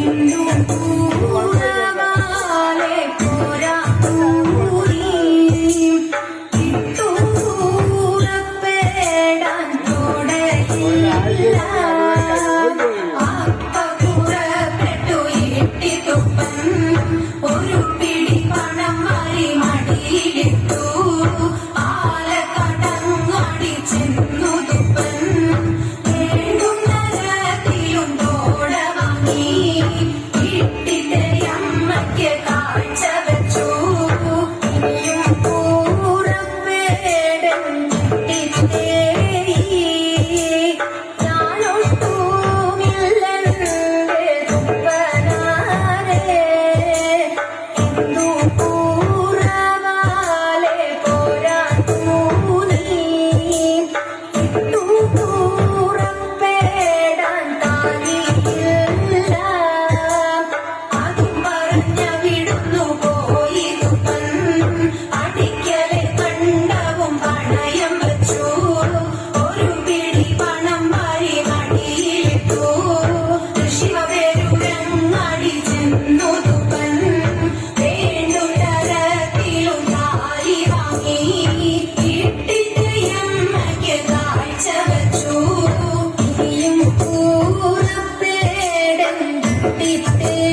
Hindu Beep. happy.